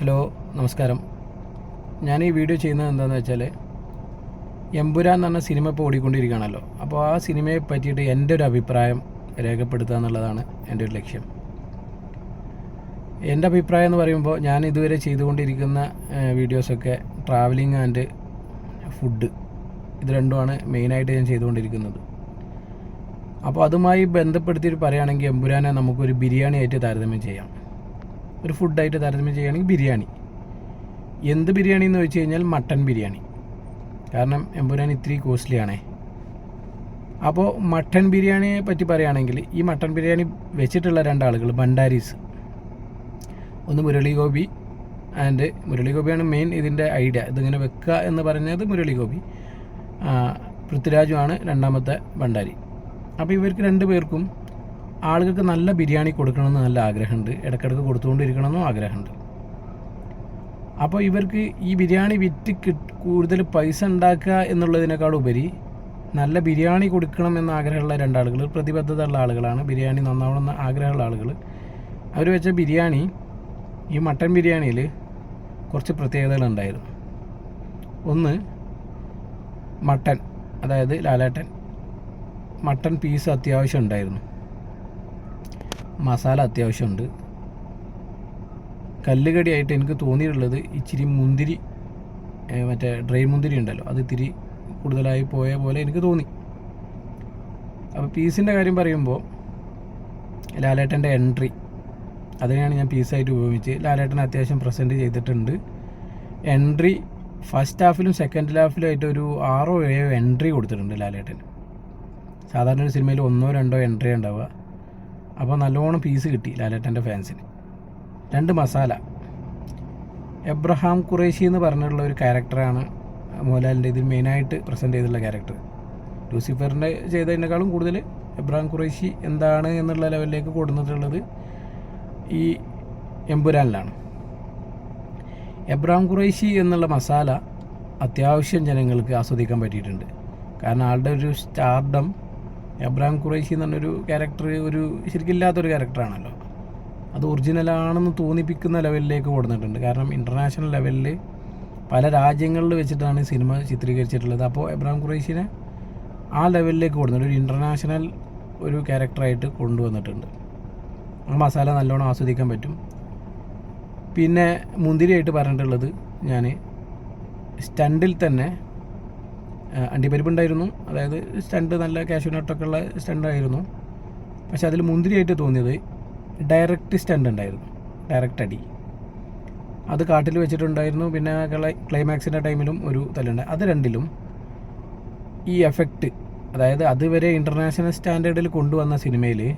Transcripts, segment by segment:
Hello നമസ്കാരം. ഞാൻ ഈ വീഡിയോ ചെയ്യുന്നത് എന്താണെന്ന് വെച്ചാൽ എമ്പുരാൻ എന്ന് പറഞ്ഞ സിനിമ ഇപ്പോൾ ഓടിക്കൊണ്ടിരിക്കുകയാണല്ലോ. അപ്പോൾ ആ സിനിമയെ പറ്റിയിട്ട് എന്റെ ഒരു അഭിപ്രായം രേഖപ്പെടുത്തുക എന്നുള്ളതാണ് എന്റെ ഒരു ലക്ഷ്യം. എന്റെ അഭിപ്രായം എന്ന് പറയുമ്പോൾ ഞാൻ ഇതുവരെ ചെയ്തുകൊണ്ടിരിക്കുന്ന വീഡിയോസൊക്കെ ട്രാവലിംഗ് ആൻഡ് ഫുഡ് ഇത് രണ്ടുമാണ് മെയിനായിട്ട് ഞാൻ ചെയ്തുകൊണ്ടിരിക്കുന്നത്. അപ്പോൾ അതുമായി ബന്ധപ്പെടുത്തിയിട്ട് പറയുകയാണെങ്കിൽ എമ്പുരാനെ നമുക്കൊരു ബിരിയാണി ആയിട്ട് താരതമ്യം ചെയ്യാം. ഒരു ഫുഡായിട്ട് താരതമ്യം ചെയ്യുകയാണെങ്കിൽ ബിരിയാണി. എന്ത് ബിരിയാണി എന്ന് വെച്ച് കഴിഞ്ഞാൽ മട്ടൻ ബിരിയാണി. കാരണം എമ്പുരാൻ ഇത്തിരി കോസ്റ്റ്ലിയാണേ അപ്പോൾ മട്ടൻ ബിരിയാണിയെ പറ്റി പറയുകയാണെങ്കിൽ ഈ മട്ടൻ ബിരിയാണി വെച്ചിട്ടുള്ള രണ്ടാളുകൾ ഭണ്ടാരീസ് ഒന്ന് മുരളി ഗോപി ആൻഡ് മുരളി ഗോപിയാണ് മെയിൻ ഇതിന്റെ ഐഡിയ ഇതിങ്ങനെ വെക്കുക എന്ന് പറഞ്ഞത് മുരളി ഗോപി പൃഥ്വിരാജുമാണ് രണ്ടാമത്തെ ഭണ്ഡാരി. അപ്പോൾ ഇവർക്ക് രണ്ട് പേർക്കും ആളുകൾക്ക് നല്ല ബിരിയാണി കൊടുക്കണമെന്ന് നല്ല ആഗ്രഹമുണ്ട്. ഇടയ്ക്കിടയ്ക്ക് കൊടുത്തുകൊണ്ടിരിക്കണമെന്നും ആഗ്രഹമുണ്ട്. അപ്പോൾ ഇവർക്ക് ഈ ബിരിയാണി വിറ്റ് കൂടുതൽ പൈസ ഉണ്ടാക്കുക എന്നുള്ളതിനേക്കാൾ ഉപരി നല്ല ബിരിയാണി കൊടുക്കണം എന്ന ആഗ്രഹമുള്ള രണ്ടാളുകൾ പ്രതിബദ്ധത ഉള്ള ആളുകളാണ്. ബിരിയാണി നന്നാവണം എന്ന ആഗ്രഹമുള്ള ആളുകൾ. അവർ വെച്ച ബിരിയാണി ഈ മട്ടൻ ബിരിയാണിയിൽ കുറച്ച് പ്രത്യേകതകളുണ്ടായിരുന്നു ഒന്ന് മട്ടൻ അതായത് ലാലേട്ടൻ. മട്ടൻ പീസ് അത്യാവശ്യം ഉണ്ടായിരുന്നു. മസാല അത്യാവശ്യമുണ്ട്. കല്ലുകടിയായിട്ട് എനിക്ക് തോന്നിയിട്ടുള്ളത് ഇച്ചിരി മുന്തിരി മറ്റേ ഡ്രൈ മുന്തിരി ഉണ്ടല്ലോ അത് ഇത്തിരി കൂടുതലായി പോയ പോലെ എനിക്ക് തോന്നി. അപ്പോൾ പീസിന്റെ കാര്യം പറയുമ്പോൾ ലാലേട്ടന്റെ എൻട്രി അതിനെയാണ് ഞാൻ പീസായിട്ട് ഉപയോഗിച്ച് ലാലേട്ടൻ അത്യാവശ്യം പ്രസന്റ് ചെയ്തിട്ടുണ്ട്. എൻട്രി ഫസ്റ്റ് ഹാഫിലും സെക്കൻഡ് ഹാഫിലും ആയിട്ട് ഒരു ആറോ ഏഴോ എൻട്രി കൊടുത്തിട്ടുണ്ട് ലാലേട്ടൻ സാധാരണ ഒരു സിനിമയിൽ ഒന്നോ രണ്ടോ എൻട്രി ഉണ്ടാവുക. അപ്പോൾ നല്ലോണം പീസ് കിട്ടി ലാലേട്ടന്റെ ഫാൻസിന് രണ്ട് മസാല. എബ്രഹാം ഖുറേഷി എന്ന് പറഞ്ഞിട്ടുള്ള ഒരു ക്യാരക്ടറാണ് മോഹൻലാലിന്റെ ഇതിൽ മെയിനായിട്ട് പ്രസന്റ് ചെയ്തിട്ടുള്ള ക്യാരക്ടർ ലൂസിഫറിന്റെ ചെയ്തതിനേക്കാളും കൂടുതൽ എബ്രഹാം ഖുറേഷി എന്താണ് എന്നുള്ള ലെവലിലേക്ക് കൊടുത്തിട്ടുള്ളത് ഈ എമ്പുരാനിലാണ്. എബ്രഹാം ഖുറേഷി എന്നുള്ള മസാല അത്യാവശ്യം ജനങ്ങൾക്ക് ആസ്വദിക്കാൻ പറ്റിയിട്ടുണ്ട്. കാരണം ആളുടെ ഒരു സ്റ്റാർഡം എബ്രഹാം ഖുറൈശി എന്ന് പറഞ്ഞൊരു ക്യാരക്ടർ ഒരു ശരിക്കും ഇല്ലാത്തൊരു ക്യാരക്ടറാണല്ലോ അത് ഒറിജിനലാണെന്ന് തോന്നിപ്പിക്കുന്ന ലെവലിലേക്ക് കൊടുത്തിട്ടുണ്ട് കാരണം ഇന്റർനാഷണൽ ലെവലിൽ പല രാജ്യങ്ങളിൽ വെച്ചിട്ടാണ് സിനിമ ചിത്രീകരിച്ചിട്ടുള്ളത്. അപ്പോൾ എബ്രാം ഖുറൈശിനെ ആ ലെവലിലേക്ക് കൊടുത്തിട്ടുണ്ട് ഒരു ഇന്റർനാഷണൽ ഒരു ക്യാരക്ടറായിട്ട് കൊണ്ടുവന്നിട്ടുണ്ട്. ആ മസാല നല്ലോണം ആസ്വദിക്കാൻ പറ്റും. പിന്നെ മുന്തിരിയായിട്ട് പറഞ്ഞിട്ടുള്ളത് ഞാൻ സ്റ്റണ്ടിൽ തന്നെ ആ, അണ്ടിപ്പരിപ്പുണ്ടായിരുന്നു. അതായത് സ്റ്റണ്ട് നല്ല കാഷ്യൂ നട്ടൊക്കെ ഉള്ള സ്റ്റണ്ടായിരുന്നു. പക്ഷെ അതിൽ മുന്തിരിയായിട്ട് തോന്നിയത് ഡയറക്റ്റ് സ്റ്റണ്ട് ഉണ്ടായിരുന്നു. ഡയറക്റ്റ് അടി. അത് കാട്ടിൽ വെച്ചിട്ടുണ്ടായിരുന്നു. പിന്നെ ക്ലൈ ക്ലൈമാക്സിന്റെ ടൈമിലും ഒരു തല്ലുണ്ട്. അത് രണ്ടിലും ഈ എഫക്റ്റ് അതായത് അതുവരെ ഇന്റർനാഷണൽ സ്റ്റാൻഡേർഡിൽ കൊണ്ടുവന്ന സിനിമയിൽ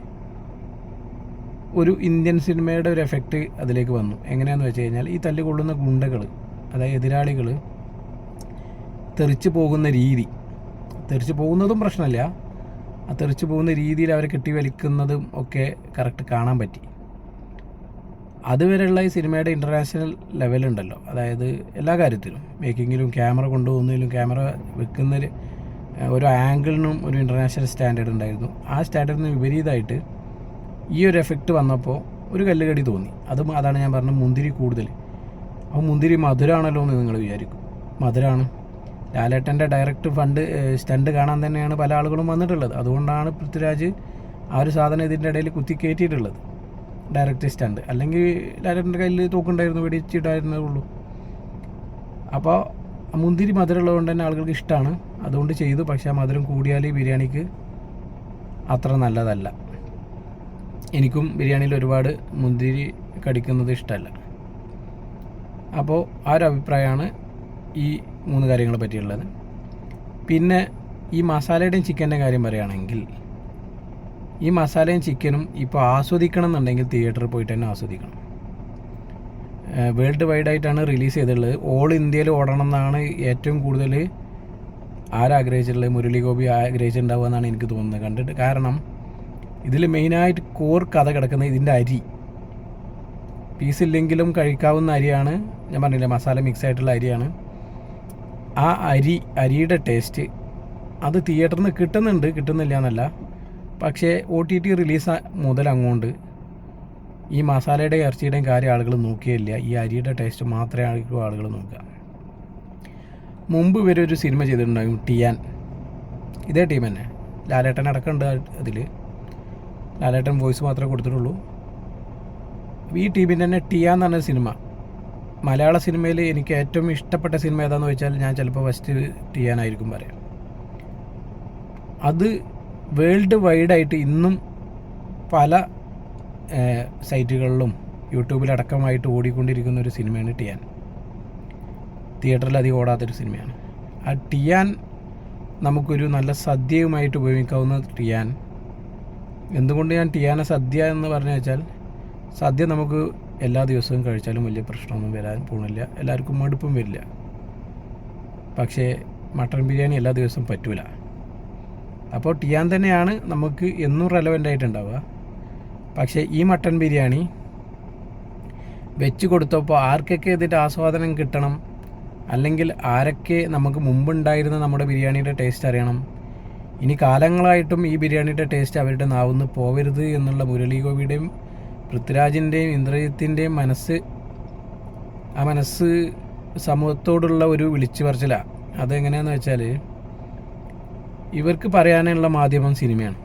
ഒരു ഇന്ത്യൻ സിനിമയുടെ ഒരു എഫക്റ്റ് അതിലേക്ക് വന്നു. എങ്ങനെയാണെന്ന് വെച്ച് കഴിഞ്ഞാൽ ഈ തല്ല് കൊള്ളുന്ന ഗുണ്ടകൾ അതായത് എതിരാളികൾ തെറിച്ച് പോകുന്ന രീതി. തെറിച്ച് പോകുന്നതും പ്രശ്നമല്ല ആ തെറിച്ച് പോകുന്ന രീതിയിൽ അവരെ കെട്ടി വലിക്കുന്നതും ഒക്കെ കറക്റ്റ് കാണാൻ പറ്റി. അതുവരെയുള്ള ഈ സിനിമയുടെ ഇന്റർനാഷണൽ ലെവലുണ്ടല്ലോ അതായത് എല്ലാ കാര്യത്തിലും. മേക്കിങ്ങിലും ക്യാമറ കൊണ്ടുപോകുന്നതിലും ക്യാമറ വെക്കുന്ന ഓരോ ആംഗിളിനും ഒരു ഇന്റർനാഷണൽ സ്റ്റാൻഡേർഡ് ഉണ്ടായിരുന്നു. ആ സ്റ്റാൻഡേർഡിന് വിപരീതമായിട്ട് ഈ ഒരു എഫക്റ്റ് വന്നപ്പോൾ ഒരു കല്ലുകടി തോന്നി. അതും അതാണ് ഞാൻ പറഞ്ഞത് മുന്തിരി കൂടുതൽ അപ്പോൾ മുന്തിരി മധുരമാണല്ലോ എന്ന് നിങ്ങൾ വിചാരിക്കും. മധുരമാണ് ലാലേട്ടന്റെ ഡയറക്റ്റ് ഫണ്ട് സ്റ്റണ്ട് കാണാൻ തന്നെയാണ് പല ആളുകളും വന്നിട്ടുള്ളത്. അതുകൊണ്ടാണ് പൃഥ്വിരാജ് ആ ഒരു സാധനം ഇതിന്റെ ഇടയിൽ കുത്തി കയറ്റിയിട്ടുള്ളത് ഡയറക്റ്റ് സ്റ്റണ്ട് അല്ലെങ്കിൽ ലാലേട്ടന്റെ കയ്യിൽ തൂക്കുണ്ടായിരുന്നു വെടിച്ചിട്ടായിരുന്നേ ഉള്ളൂ അപ്പോൾ മുന്തിരി മധുരമുള്ളത് കൊണ്ട് തന്നെ ആളുകൾക്ക് ഇഷ്ടമാണ്. അതുകൊണ്ട് ചെയ്തു. പക്ഷേ ആ മധുരം കൂടിയാൽ ബിരിയാണിക്ക് അത്ര നല്ലതല്ല. എനിക്കും ബിരിയാണിയിൽ ഒരുപാട് മുന്തിരി കടിക്കുന്നത് ഇഷ്ടമല്ല. അപ്പോൾ ആ ഒരു അഭിപ്രായമാണ് ഈ മൂന്ന് കാര്യങ്ങളെ പറ്റിയുള്ളത്. പിന്നെ ഈ മസാലയുടെയും ചിക്കന്റെ കാര്യം പറയുകയാണെങ്കിൽ ഈ മസാലയും ചിക്കനും ഇപ്പോൾ ആസ്വദിക്കണം എന്നുണ്ടെങ്കിൽ തിയേറ്ററിൽ പോയിട്ട് തന്നെ ആസ്വദിക്കണം. വേൾഡ് വൈഡ് ആയിട്ടാണ് റിലീസ് ചെയ്തിട്ടുള്ളത്. ഓൾ ഇന്ത്യയിൽ ഓടണം എന്നാണ് ഏറ്റവും കൂടുതൽ ആരാഗ്രഹിച്ചിട്ടുള്ളത് മുരളി ഗോപി ആഗ്രഹിച്ചിട്ടുണ്ടാവുക എന്നാണ് എനിക്ക് തോന്നുന്നത് കണ്ടിട്ട്. കാരണം ഇതിൽ മെയിനായിട്ട് കോർ കഥ കിടക്കുന്നത് ഇതിന്റെ അരി. പീസില്ലെങ്കിലും കഴിക്കാവുന്ന അരിയാണ് ഞാൻ പറഞ്ഞില്ലേ മസാല മിക്സ് ആയിട്ടുള്ള അരിയാണ്. ആ അരി അരിയുടെ ടേസ്റ്റ് അത് തിയേറ്ററിൽ നിന്ന് കിട്ടുന്നുണ്ട് കിട്ടുന്നില്ല എന്നല്ല പക്ഷേ ഒ ടി ടി റിലീസ് മുതൽ അങ്ങോട്ട് ഈ മസാലയുടെ ഇറച്ചിയുടെയും കാര്യം ആളുകൾ നോക്കിയില്ല ഈ അരിയുടെ ടേസ്റ്റ് മാത്രമേ ആയിരിക്കും ആളുകൾ നോക്കുക. മുമ്പ് വരെ ഒരു സിനിമ ചെയ്തിട്ടുണ്ടാകും ടിയാൻ ഇതേ ടീം തന്നെ. ലാലേട്ടൻ അടക്കമുണ്ട് അതിൽ ലാലേട്ടൻ വോയിസ് മാത്രമേ കൊടുത്തിട്ടുള്ളൂ. ഈ ടീമിന്റെ തന്നെ ടിയാൻ എന്ന് പറഞ്ഞ സിനിമ മലയാള സിനിമയിൽ എനിക്ക് ഏറ്റവും ഇഷ്ടപ്പെട്ട സിനിമ ഏതാന്ന് വെച്ചാൽ ഞാൻ ചിലപ്പോൾ ഫസ്റ്റ് ടിയാനായിരിക്കും പറയാം. അത് വേൾഡ് വൈഡായിട്ട് ഇന്നും പല സൈറ്റുകളിലും യൂട്യൂബിലടക്കമായിട്ട് ഓടിക്കൊണ്ടിരിക്കുന്ന ഒരു സിനിമയാണ് ടിയാൻ തിയേറ്ററിൽ അധികം ഓടാത്തൊരു സിനിമയാണ്. ആ ടിയാൻ നമുക്കൊരു നല്ല സദ്യയുമായിട്ട് ഉപയോഗിക്കാവുന്ന ടിയാൻ എന്തുകൊണ്ട് ഞാൻ ടിയാന സദ്യ എന്ന് പറഞ്ഞു വെച്ചാൽ സദ്യ നമുക്ക് എല്ലാ ദിവസവും കഴിച്ചാലും വലിയ പ്രശ്നമൊന്നും വരാൻ പോകുന്നില്ല എല്ലാവർക്കും മടുപ്പും വരില്ല. പക്ഷേ മട്ടൺ ബിരിയാണി എല്ലാ ദിവസവും പറ്റൂല. അപ്പോൾ ടിയാൻ തന്നെയാണ് നമുക്ക് എന്നും റെലവന്റ് ആയിട്ടുണ്ടാവുക. പക്ഷേ ഈ മട്ടൺ ബിരിയാണി വെച്ച് കൊടുത്തപ്പോൾ ആർക്കൊക്കെ ഇതിന്റെ ആസ്വാദനം കിട്ടണം? അല്ലെങ്കിൽ ആരൊക്കെ നമുക്ക് മുമ്പുണ്ടായിരുന്ന നമ്മുടെ ബിരിയാണിയുടെ ടേസ്റ്റ് അറിയണം? ഇനി കാലങ്ങളായിട്ടും ഈ ബിരിയാണിയുടെ ടേസ്റ്റ് അവരുടെ നാവുന്ന് പോവരുത് എന്നുള്ള മുരളി ഗോപിയുടെയും പൃഥ്വിരാജിന്റെയും ഇന്ദ്രജിത്തിന്റെയും മനസ്സ് ആ മനസ്സ് സമൂഹത്തോടുള്ള ഒരു വിളിച്ചു പറച്ചിലാണ് അതെങ്ങനെയാണെന്ന് വെച്ചാൽ ഇവർക്ക് പറയാനുള്ള മാധ്യമം സിനിമയാണ്.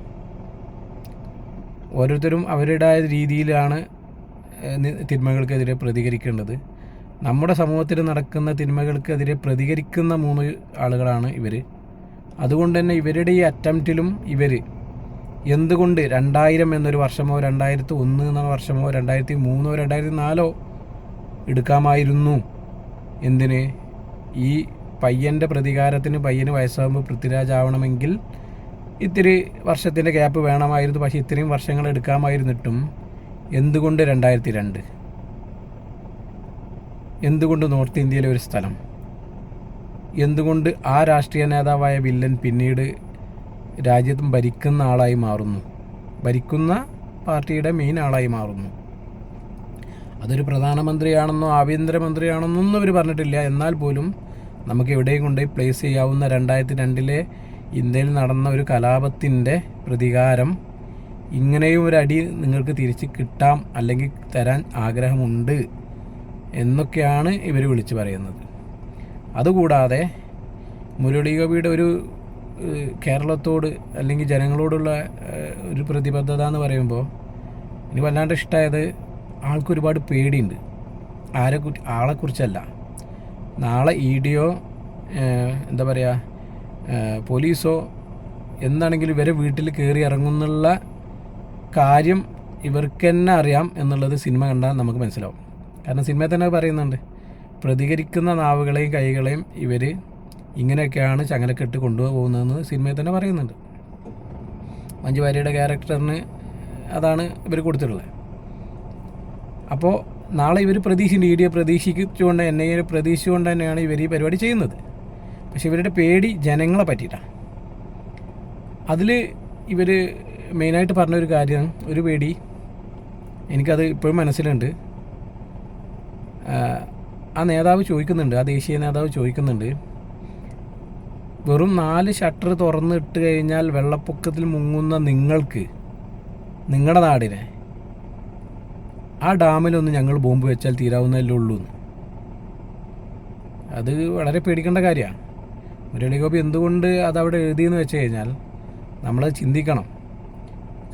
ഓരോരുത്തരും അവരുടേതായ രീതിയിലാണ് തിന്മകൾക്കെതിരെ പ്രതികരിക്കേണ്ടത്. നമ്മുടെ സമൂഹത്തിൽ നടക്കുന്ന തിന്മകൾക്കെതിരെ പ്രതികരിക്കുന്ന മൂന്ന് ആളുകളാണ് ഇവർ അതുകൊണ്ട് തന്നെ ഇവരുടെ ഈ അറ്റംപ്റ്റിലും ഇവർ എന്തുകൊണ്ട് രണ്ടായിരം എന്നൊരു വർഷമോ രണ്ടായിരത്തി ഒന്ന് എന്ന വർഷമോ രണ്ടായിരത്തി മൂന്നോ രണ്ടായിരത്തി നാലോ എടുക്കാമായിരുന്നു? എന്തിന്? ഈ പയ്യന്റെ പ്രതികാരത്തിന് പയ്യന് വയസ്സാകുമ്പോൾ പൃഥ്വിരാജ് ആവണമെങ്കിൽ ഇത്തിരി വർഷത്തിന്റെ ഗ്യാപ്പ് വേണമായിരുന്നു. പക്ഷേ ഇത്രയും വർഷങ്ങൾ എടുക്കാമായിരുന്നിട്ടും എന്തുകൊണ്ട് രണ്ടായിരത്തി രണ്ട് എന്തുകൊണ്ട് നോർത്ത് ഇന്ത്യയിലെ ഒരു സ്ഥലം? എന്തുകൊണ്ട് ആ രാഷ്ട്രീയ നേതാവായ വില്ലൻ പിന്നീട് രാജ്യത്തും ഭരിക്കുന്ന ആളായി മാറുന്നു. ഭരിക്കുന്ന പാർട്ടിയുടെ മെയിൻ ആളായി മാറുന്നു. അതൊരു പ്രധാനമന്ത്രിയാണെന്നോ ആഭ്യന്തരമന്ത്രിയാണെന്നോ ഒന്നും അവർ പറഞ്ഞിട്ടില്ല. എന്നാൽ പോലും നമുക്ക് എവിടെയും കൊണ്ടുപോയി പ്ലേസ് ചെയ്യാവുന്ന രണ്ടായിരത്തി രണ്ടിലെ ഇന്ത്യയിൽ നടന്ന ഒരു കലാപത്തിന്റെ പ്രതികാരം ഇങ്ങനെയും ഒരു അടി നിങ്ങൾക്ക് തിരിച്ച് കിട്ടാം അല്ലെങ്കിൽ തരാൻ ആഗ്രഹമുണ്ട് എന്നൊക്കെയാണ് ഇവർ വിളിച്ചു പറയുന്നത്. അതുകൂടാതെ മുരളീഗോപിയുടെ ഒരു കേരളത്തോട് അല്ലെങ്കിൽ ജനങ്ങളോടുള്ള ഒരു പ്രതിബദ്ധത എന്ന് പറയുമ്പോൾ ഇനി വല്ലാണ്ട് ഇഷ്ടമായത് ആൾക്കൊരുപാട് പേടിയുണ്ട്. ആരെ ആളെക്കുറിച്ചല്ല നാളെ ഇ ഡിയോ എന്താ പറയുക പോലീസോ എന്താണെങ്കിലും ഇവരെ വീട്ടിൽ കയറി ഇറങ്ങുന്നുള്ള കാര്യം ഇവർക്ക് തന്നെ അറിയാം എന്നുള്ളത് സിനിമ കണ്ടാൽ നമുക്ക് മനസ്സിലാവും. കാരണം സിനിമയിൽ തന്നെ പറയുന്നുണ്ട്. പ്രതികരിക്കുന്ന നാവുകളെയും കൈകളെയും ഇവർ ഇങ്ങനെയൊക്കെയാണ് ചങ്ങലക്കെട്ട് കൊണ്ടുപോകുന്നതെന്ന് സിനിമയിൽ തന്നെ പറയുന്നുണ്ട്. മഞ്ജു വാര്യയുടെ ക്യാരക്ടറിന് അതാണ് ഇവർ കൊടുത്തിട്ടുള്ളത്. അപ്പോൾ നാളെ ഇവർ പ്രതീക്ഷ ഇ ഡിയെ പ്രതീക്ഷിച്ചുകൊണ്ട് എന്നെ പ്രതീക്ഷിച്ചുകൊണ്ട് തന്നെയാണ് ഇവർ ഈ പരിപാടി ചെയ്യുന്നത്. പക്ഷെ ഇവരുടെ പേടി ജനങ്ങളെ പറ്റിയിട്ടാണ്. അതിൽ ഇവർ മെയിനായിട്ട് പറഞ്ഞൊരു കാര്യം ഒരു പേടി എനിക്കത് ഇപ്പോഴും മനസ്സിലുണ്ട്. ആ നേതാവ് ചോദിക്കുന്നുണ്ട് ആ ദേശീയ നേതാവ് ചോദിക്കുന്നുണ്ട്. വെറും നാല് ഷട്ടർ തുറന്നിട്ട് കഴിഞ്ഞാൽ വെള്ളപ്പൊക്കത്തിൽ മുങ്ങുന്ന നിങ്ങൾക്ക് നിങ്ങളുടെ നാടിനെ ആ ഡാമിലൊന്ന് ഞങ്ങൾ ബോംബ് വെച്ചാൽ തീരാവുന്നതല്ലേ ഉള്ളൂ. അത് വളരെ പേടിക്കേണ്ട കാര്യമാണ് മുരളി ഗോപി എന്തുകൊണ്ട് അതവിടെ എഴുതിയെന്ന് വെച്ച് കഴിഞ്ഞാൽ നമ്മൾ ചിന്തിക്കണം.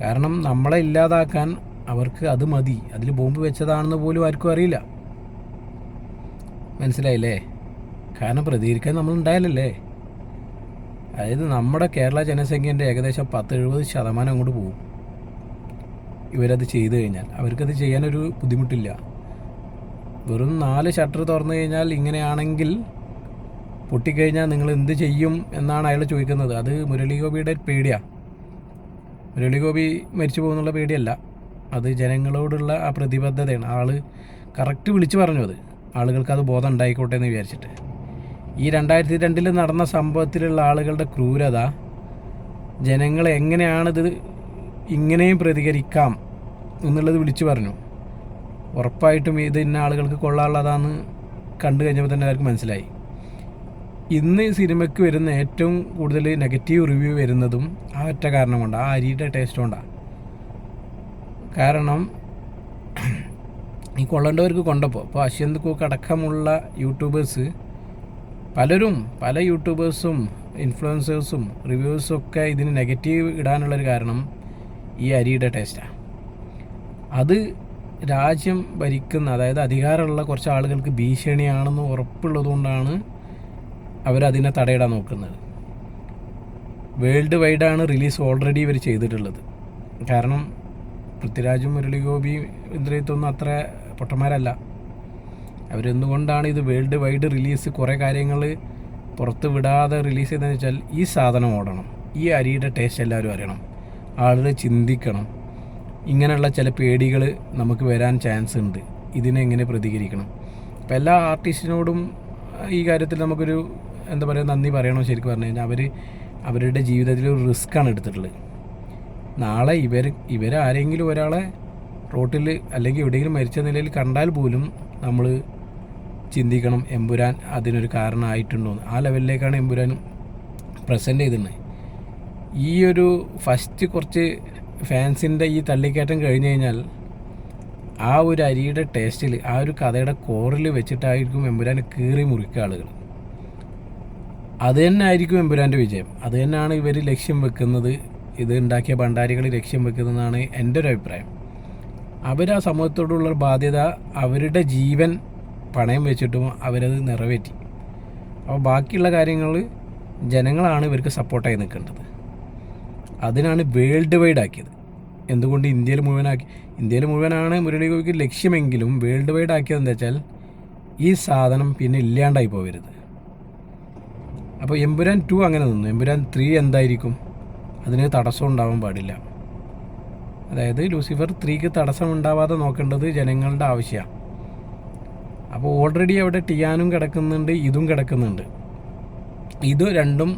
കാരണം നമ്മളെ ഇല്ലാതാക്കാൻ അവർക്ക് അത് മതി. അതിൽ ബോംബ് വെച്ചതാണെന്ന് പോലും ആർക്കും അറിയില്ല. മനസ്സിലായില്ലേ? കാരണം പ്രതികരിക്കാൻ നമ്മൾ ഉണ്ടായാലല്ലേ? അതായത് നമ്മുടെ കേരള ജനസംഖ്യന്റെ ഏകദേശം പത്ത് എഴുപത് ശതമാനം അങ്ങോട്ട് പോകും. ഇവരത് ചെയ്തു കഴിഞ്ഞാൽ. അവർക്കത് ചെയ്യാനൊരു ബുദ്ധിമുട്ടില്ല. വെറും നാല് ഷട്ടർ തുറന്നു കഴിഞ്ഞാൽ ഇങ്ങനെയാണെങ്കിൽ പൊട്ടിക്കഴിഞ്ഞാൽ നിങ്ങൾ എന്ത് ചെയ്യും എന്നാണ് അയാൾ ചോദിക്കുന്നത്. അത് മുരളിഗോപിയുടെ പേടിയാണ് മുരളിഗോപി മരിച്ചു പോകുന്നുള്ള പേടിയല്ല. അത് ജനങ്ങളോടുള്ള ആ പ്രതിബദ്ധതയാണ്. ആൾ കറക്റ്റ് വിളിച്ചു പറഞ്ഞു അത്. ആളുകൾക്ക് അത് ബോധം ഉണ്ടായിക്കോട്ടെ എന്ന് വിചാരിച്ചിട്ട്. ഈ രണ്ടായിരത്തി രണ്ടിൽ നടന്ന സംഭവത്തിലുള്ള ആളുകളുടെ ക്രൂരത ജനങ്ങൾ എങ്ങനെയാണിത് ഇങ്ങനെയും പ്രതികരിക്കാം എന്നുള്ളത് വിളിച്ചു പറഞ്ഞു. ഉറപ്പായിട്ടും ഇത് ഇന്ന ആളുകൾക്ക് കൊള്ളാനുള്ളതാന്ന് കണ്ടു കഴിഞ്ഞപ്പോൾ തന്നെ അവർക്ക് മനസ്സിലായി. ഇന്ന് ഈ സിനിമയ്ക്ക് വരുന്ന ഏറ്റവും കൂടുതൽ നെഗറ്റീവ് റിവ്യൂ വരുന്നതും ആ ഒറ്റ കാരണം കൊണ്ടാണ് ആ അരിയുടെ ടേസ്റ്റ് കൊണ്ടാണ് കാരണം ഈ കൊള്ളേണ്ടവർക്ക് കൊണ്ടപ്പോൾ ഇപ്പോൾ അശ്വന്ത് കൂക്ക് അടക്കമുള്ള യൂട്യൂബേഴ്സ് പലരും പല യൂട്യൂബേഴ്സും ഇൻഫ്ലുവൻസേഴ്സും റിവ്യൂസും ഒക്കെ ഇതിന് നെഗറ്റീവ് ഇടാനുള്ളൊരു കാരണം ഈ അരിയുടെ ടേസ്റ്റാണ് അത് രാജ്യം ഭരിക്കുന്ന അതായത് അധികാരമുള്ള കുറച്ച് ആളുകൾക്ക് ഭീഷണിയാണെന്ന് ഉറപ്പുള്ളതുകൊണ്ടാണ് അവരതിനെ തടയിടാൻ നോക്കുന്നത്. വേൾഡ് വൈഡാണ് റിലീസ് ഓൾറെഡി ഇവർ ചെയ്തിട്ടുള്ളത്. കാരണം പൃഥ്വിരാജും മുരളിഗോപിയും ഇന്ദ്രജിത്തൊന്നും അത്ര പൊട്ടന്മാരല്ല. അവരെന്തുകൊണ്ടാണ് ഇത് വേൾഡ് വൈഡ് റിലീസ് കുറേ കാര്യങ്ങൾ പുറത്ത് വിടാതെ റിലീസ് ചെയ്തതെന്ന് വെച്ചാൽ ഈ സാധനം ഓടണം. ഈ അരിയുടെ ടേസ്റ്റ് എല്ലാവരും അറിയണം. ആളുകൾ ചിന്തിക്കണം. ഇങ്ങനെയുള്ള ചില പേടികൾ നമുക്ക് വരാൻ ചാൻസ് ഉണ്ട്. ഇതിനെങ്ങനെ പ്രതികരിക്കണം? അപ്പോൾ എല്ലാ ആർട്ടിസ്റ്റിനോടും ഈ കാര്യത്തിൽ നമുക്കൊരു എന്താ പറയുക നന്ദി പറയണോ ശരിക്കും പറഞ്ഞു കഴിഞ്ഞാൽ. അവർ അവരുടെ ജീവിതത്തിൽ ഒരു റിസ്ക്കാണ് എടുത്തിട്ടുള്ളത്. നാളെ ഇവർ ഇവരാരെങ്കിലും ഒരാളെ റോട്ടിൽ അല്ലെങ്കിൽ എവിടെയെങ്കിലും മരിച്ച നിലയിൽ കണ്ടാൽ പോലും നമ്മൾ ചിന്തിക്കണം എമ്പുരാൻ അതിനൊരു കാരണമായിട്ടുണ്ടോ? ആ ലെവലിലേക്കാണ് എമ്പുരാൻ പ്രസന്റ് ചെയ്തിരുന്നത്. ഈ ഒരു ഫസ്റ്റ് കുറച്ച് ഫാൻസിന്റെ ഈ തള്ളിക്കയറ്റം കഴിഞ്ഞ് കഴിഞ്ഞാൽ ആ ഒരു അരിയുടെ ടേസ്റ്റിൽ ആ ഒരു കഥയുടെ കോറിൽ വെച്ചിട്ടായിരിക്കും എമ്പുരാൻ കീറി മുറിക്കുക ആളുകൾ. അത് തന്നെ ആയിരിക്കും എമ്പുരാന്റെ വിജയം. അത് തന്നെയാണ് ഇവർ ലക്ഷ്യം വെക്കുന്നത്. ഇത് ഉണ്ടാക്കിയ ഭണ്ഡാരികൾ ലക്ഷ്യം വെക്കുന്നതെന്നാണ് എന്റെ ഒരു അഭിപ്രായം. അവർ ആ സമൂഹത്തോടുള്ള ബാധ്യത അവരുടെ ജീവൻ പണയം വെച്ചിട്ടും അവരത് നിറവേറ്റി. അപ്പോൾ ബാക്കിയുള്ള കാര്യങ്ങൾ ജനങ്ങളാണ് ഇവർക്ക് സപ്പോർട്ടായി നിൽക്കേണ്ടത്. അതിനാണ് വേൾഡ് വൈഡ് ആക്കിയത് എന്തുകൊണ്ട് ഇന്ത്യയിൽ മുഴുവനാക്കി? ഇന്ത്യയിൽ മുഴുവനാണ് മുരളി ഗോപിക്ക് ലക്ഷ്യമെങ്കിലും വേൾഡ് വൈഡ് ആക്കിയത് എന്താ വെച്ചാൽ ഈ സാധനം പിന്നെ ഇല്ലാണ്ടായി പോവരുത്. അപ്പോൾ എമ്പുരാൻ ടു അങ്ങനെ നിന്നു. എമ്പുരാൻ ത്രീ എന്തായിരിക്കും? അതിന് തടസ്സം ഉണ്ടാവാൻ പാടില്ല. അതായത് ലൂസിഫർ ത്രീക്ക് തടസ്സം ഉണ്ടാവാതെ നോക്കേണ്ടത് ജനങ്ങളുടെ ആവശ്യമാണ്. അപ്പോൾ ഓൾറെഡി അവിടെ ടിയാനും കിടക്കുന്നുണ്ട് ഇതും കിടക്കുന്നുണ്ട്. ഇത് രണ്ടും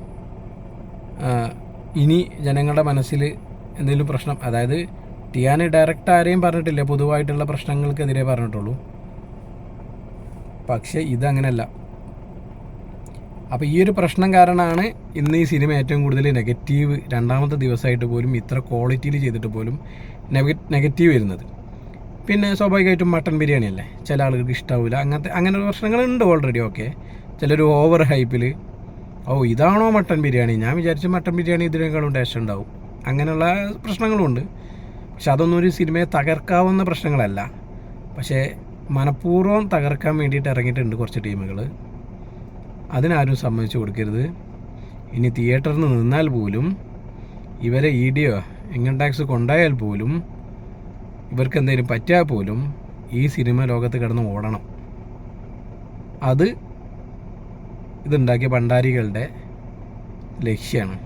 ഇനി ജനങ്ങളുടെ മനസ്സിൽ എന്തെങ്കിലും പ്രശ്നം അതായത് ടിയാന് ഡയറക്റ്റ് ആരെയും പറഞ്ഞിട്ടില്ല പൊതുവായിട്ടുള്ള പ്രശ്നങ്ങൾക്കെതിരെ പറഞ്ഞിട്ടുള്ളൂ. പക്ഷേ ഇതങ്ങനല്ല. അപ്പോൾ ഈ ഒരു പ്രശ്നം കാരണമാണ് ഇന്ന് ഈ സിനിമ ഏറ്റവും കൂടുതൽ നെഗറ്റീവ് രണ്ടാമത്തെ ദിവസമായിട്ട് പോലും ഇത്ര ക്വാളിറ്റിയിൽ ചെയ്തിട്ട് പോലും നെഗറ്റീവ് വരുന്നത്. പിന്നെ സ്വാഭാവികമായിട്ടും മട്ടൻ ബിരിയാണി അല്ലേ? ചില ആളുകൾക്ക് ഇഷ്ടാവില്ല അങ്ങനത്തെ അങ്ങനെ പ്രശ്നങ്ങളുണ്ട് ഓൾറെഡി ഓക്കെ ചിലർ ഓവർ ഹൈപ്പിൽ ഓ ഇതാണോ മട്ടൻ ബിരിയാണി? ഞാൻ വിചാരിച്ചു മട്ടൻ ബിരിയാണി ഇതിനേക്കാളും ടേസ്റ്റ് ഉണ്ടാവും. അങ്ങനെയുള്ള പ്രശ്നങ്ങളുമുണ്ട് പക്ഷെ അതൊന്നും ഒരു സിനിമയെ തകർക്കാവുന്ന പ്രശ്നങ്ങളല്ല. പക്ഷേ മനഃപൂർവം തകർക്കാൻ വേണ്ടിയിട്ട് ഇറങ്ങിയിട്ടുണ്ട് കുറച്ച് ടീമുകൾ. അതിനാരും സമ്മതിച്ചു കൊടുക്കരുത്. ഇനി തിയേറ്ററിൽ നിന്ന് നിന്നാൽ പോലും ഇവരെ ഇ ഡിയോ ഇൻകം ടാക്സ് കൊണ്ടായാൽ പോലും ഇവർക്ക് എന്തെങ്കിലും പറ്റിയാൽ പോലും ഈ സിനിമ ലോകത്ത് കിടന്ന് ഓടണം. അത് ഇതുണ്ടാക്കിയ ഭണ്ഡാരികളുടെ ലക്ഷ്യമാണ്